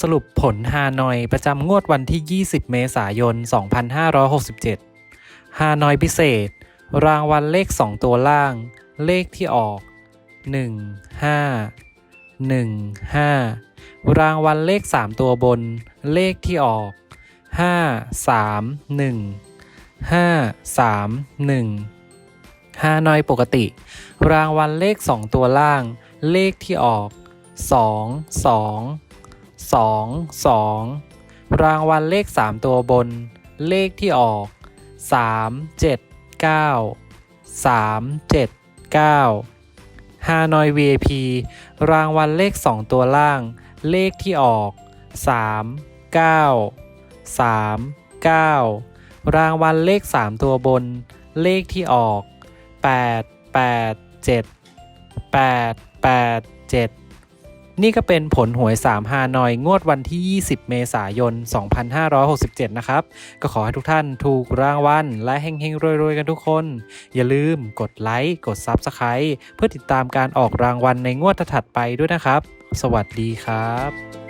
สรุปผลฮานอยประจำงวดวันที่ 20 เมษายน 2567 ฮานอยพิเศษ รางวัลเลข 2 ตัวล่าง เลขที่ออก 1 5 1 5 รางวัลเลข 3 ตัวบน เลขที่ออก 5 3 1 5 3 1 ฮานอยปกติ รางวัลเลข 2 ตัวล่าง เลขที่ออก 2 2 2 2 รางวัลเลข 3 ตัวบน เลขที่ออก 3 7 9 3 7 9ฮานอย VIP รางวัลเลข 2 ตัวล่าง เลขที่ออก 3 9 3 9 รางวัลเลข 3 ตัวบน เลขที่ออก 8 8 7 8 8 7 นี่ก็เป็นผลหวย 3 ฮานอย งวดวันที่ 20 เมษายน 2567 นะครับ ก็ขอให้ทุกท่านถูกรางวัลและเฮงๆรวยๆ กันทุกคน อย่าลืมกดไลค์ กด Subscribe เพื่อติดตามการออกรางวัลในงวดถัดไปด้วยนะครับ สวัสดีครับ